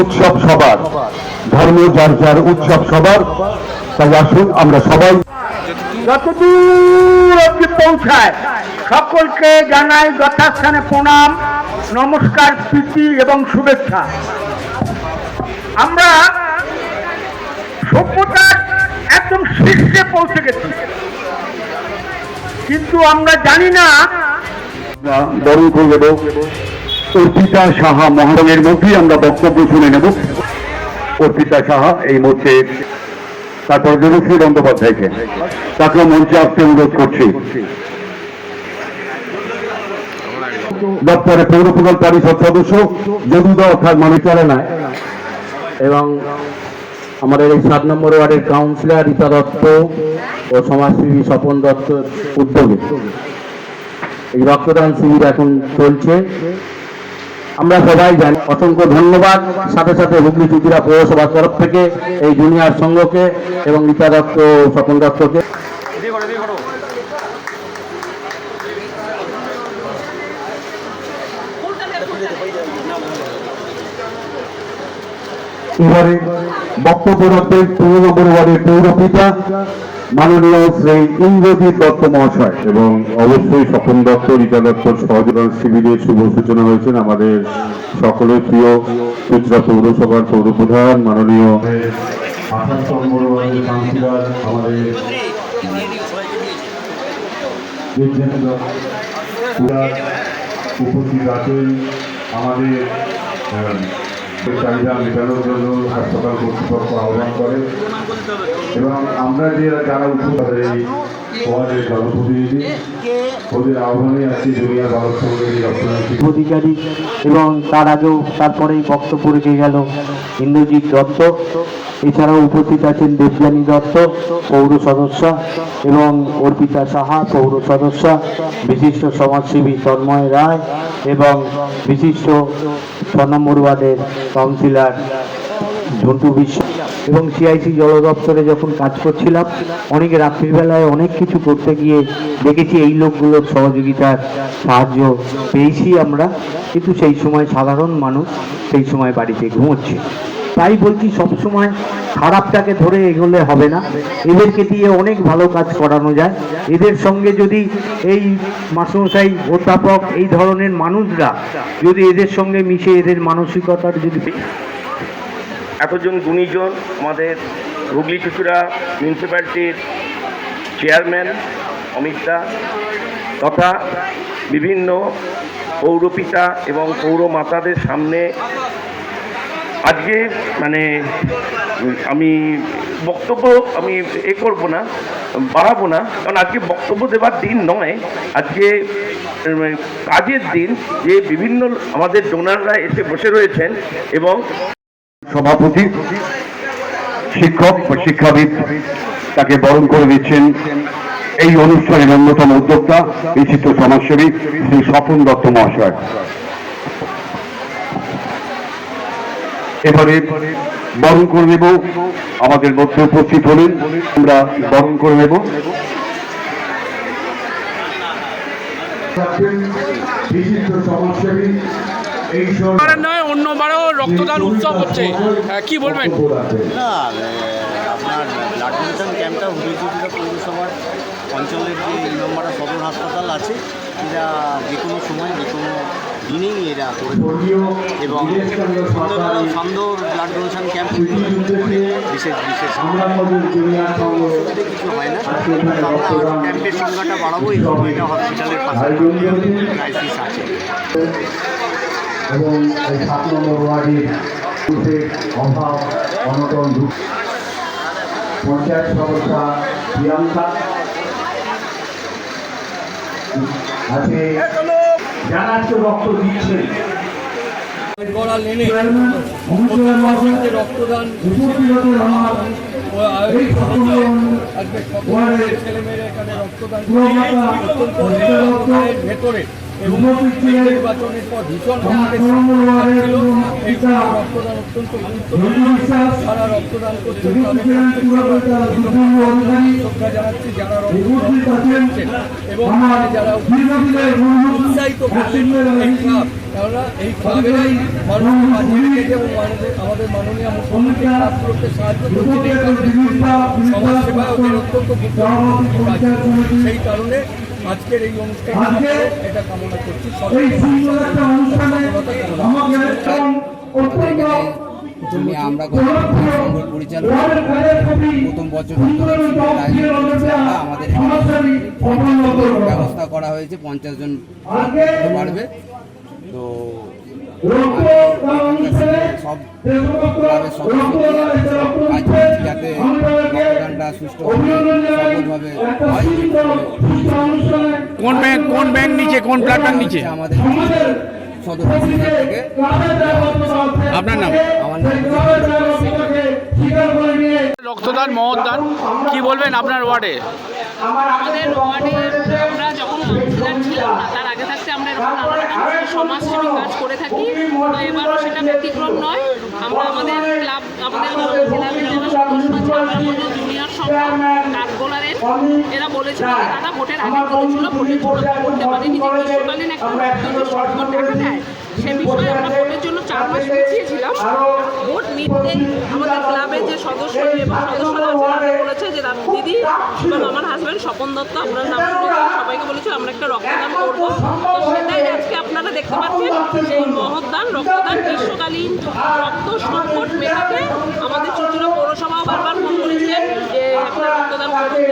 উৎসব সবার। ধর্ম যার যার উৎসব সবার তাই আসুন আমরা সবাই যতদূর অব্দি পৌঁছায় সকলকে জানাই যথাস্থানে প্রণাম নমস্কার প্রীতি এবং শুভেচ্ছা। আমরা সভ্যতার একদম শীর্ষে পৌঁছে গেছি। কিন্তু আমরা জানি না বরণ করে দেব অর্পিতা সাহা মহারণের মধ্যেই আমরা বক্তব্য শুনে নেব। অর্পিতা সাহা, এই মুহূর্তে তারপর দেবশ্রী বন্দ্যোপাধ্যায়কে। তাকে মঞ্চে আসতে অনুরোধ করছি। দপ্তরে পৌর প্রকল্প পরিষদ সদস্য যদুদা অর্থাৎ মানিচালনায় এবং আমাদের এই সাত নম্বর ওয়ার্ডের কাউন্সিলর রীতা দত্ত ও সমাজসেবী স্বপন দত্ত উদ্যোগে। এই রক্তদান শিবির এখন চলছে। আমরা সবাই জানি, অসংখ্য ধন্যবাদ। সাথে সাথে হুগলি চুতিরা পৌরসভার তরফ থেকে এই জুনিয়র সংঘকে এবং রীতা দত্ত, স্বপন দত্তকে। এবারে বক্তব্য রাখবেন পৌর নম্বর ওয়ার্ডের পৌরপিতা মাননীয় শ্রী ইন্দ্রজিৎ দত্ত মহাশয় এবং অবশ্যই স্বপন দত্ত, রীতা দত্তর সহযোগিতা শিবিরের শুভ সূচনা হয়েছেন আমাদের সকলের প্রিয় চুচরা পৌরসভার পৌরপ্রধান, মাননীয় আমাদের চাহিদা মেটানোর জন্য হাসপাতাল কর্তৃপক্ষ আহ্বান করে এবং আমরা যে যারা উপস্থিত এই ওয়ার্ডের জনপ্রতিনিধি অধিকারী এবং তার আগেও তারপরেই বক্তব্য রেখে গেল ইন্দ্রজিৎ দত্ত। এছাড়াও উপস্থিত আছেন দেবযানী দত্ত, পৌর সদস্য, এবং অর্পিতা সাহা, পৌর সদস্য, বিশিষ্ট সমাজসেবী তন্ময় রায় এবং বিশিষ্ট ছ ওয়ার্ডের কাউন্সিলর ঝন্টু বিশ্বাস। এবং সিআইসি জল দপ্তরে যখন কাজ করছিলাম, অনেক রাত্রিবেলায় অনেক কিছু করতে গিয়ে দেখেছি এই লোকগুলোর সহযোগিতার সাহায্য পেয়েছি আমরা। কিন্তু সেই সময় সাধারণ মানুষ সেই সময় বাড়িতে ঘুমোচ্ছে। তাই বলছি সবসময় খারাপটাকে ধরে এগোলে হবে না। এদেরকে দিয়ে অনেক ভালো কাজ করানো যায়। এদের সঙ্গে যদি এই মাসমশাই, অধ্যাপক, এই ধরনের মানুষরা যদি এদের সঙ্গে মিশে, এদের মানসিকতার যদি এতজন গুণীজন আমাদের হুগলি চুচুড়া মিউনিসিপ্যালিটির চেয়ারম্যান অমিত দা, তথা বিভিন্ন পৌরপিতা এবং পৌরমাতাদের সামনে আজকে মানে আমি বক্তব্য আমি এ করব না, বাড়াবো না, কারণ আজকে বক্তব্য দেওয়ার দিন নয়, আজকে কাজের দিন যে বিভিন্ন আমাদের ডোনাররা এসে বসে রয়েছেন এবং সভাপতি, শিক্ষক ও শিক্ষাবিদ তাকে বরণ করে দিচ্ছেন এই অনুষ্ঠানের অন্যতম উদ্যোক্তা বিশিষ্ট সমাজসেবী শ্রী স্বপন দত্ত মহাশয়। এবারে বরণ করে নেব, আমাদের মধ্যে উপস্থিত হলেন আমরা বরণ করে নেব। বিশিষ্ট সমাজসেবী নয়, অন্যবারও রক্তদান উৎসব হচ্ছে। কি বলবেন? না আপনার ব্লাড ডোনেশন ক্যাম্পটা হুগলি পৌরসভার অঞ্চলের যে নম্বর সদর হাসপাতাল আছে এরা যে কোনো সময়, যে কোনো দিনেই এরা এবং সুন্দর সুন্দর ব্লাড ডোনেশন ক্যাম্প বিশেষ বিশেষ। কিছু হয় না। আমরা ক্যাম্পের সংখ্যাটা বাড়াবো এই সময়টা হসপিটালের পাশে ক্রাইসিস আছে। এবং এই সাত নম্বর ওয়ার্ডের অভাব অনটন দুঃখ। পঞ্চায়েত সদস্য প্রিয়াঙ্কা। আছে যারা তো রক্ত দিচ্ছেন। রক্তদান ছেলেমেয়েরা এখানে রক্তদান ভেতরে। নির্বাচনের রক্তদান অত্যন্ত যারা রক্তদান করছে উপস্থিত ছিলেন পুরকর্তা সুপ্রিম অধিকারী শ্রদ্ধা যারা এবং যারা করছেন এই ক্লাব কেননা এবং আমাদের সাহায্য করছেন এই সমাজ সেবা ওদের অত্যন্ত সেই কারণে আজকের এই অনুষ্ঠান এটা কামনা করছি। জমি আমরা পরিচালক প্রথম বছর আমাদের। ব্যবস্থা করা হয়েছে পঞ্চাশ জন পারবে। তো সব যাতে অনুষ্ঠানে কোন ব্যাংক কোন ব্যাংক নিচে কোন ব্যাংক নিচে? আমাদের সদর থেকে। আপনার নাম? আমার রক্তদান মহদান কি বলবেন আপনার ওয়ার্ডে? আমাদের ওয়ার্ডে আমরা যখন কাউন্সিলর ছিলাম না তার আগে থাকতে আমরা এরকম নানা রকম সমাজসেবী কাজ করে থাকি। তো এবারও সেটা ব্যতিক্রম নয়। আমরা আমাদের ক্লাব আমাদের ক্লাবের যারা সদস্য আছে আমরা বলি জুনিয়র সংঘ কাঠগোলারের এরা বলেছিল যে ভোটের আগে বলেছিল ভোটের জন্য একটা দেয় সে বিষয়ে আমরা ভোটের জন্য চার মাস পিছিয়েছিলাম ভোট মিটতেই আমাদের ক্লাবের যে সদস্য এবং সদস্যরা বলেছে যে দাদা এবং আমার হাজব্যান্ড স্বপন দত্ত আপনার নাম সবাইকে বলেছে আমরা একটা রক্তদান করব। তো সেটাই আজকে আপনারা দেখতে পাচ্ছেন সেই মহৎদান রক্তদান গ্রীষ্মকালীন রক্ত সংকট মেটাতে আমাদের চুচুড়া পৌরসভাও বারবার ফোন করেছিলেন যে আপনারা রক্তদান করুন দিদি আপনারা একটা রক্তদান করুন সেইটাই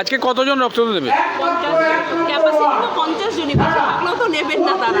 আজকে কতজন রক্ত দেবে? পঞ্চাশ ক্যাপাসিটি তো পঞ্চাশ জনই আপনারা তো নেবেন না তারা।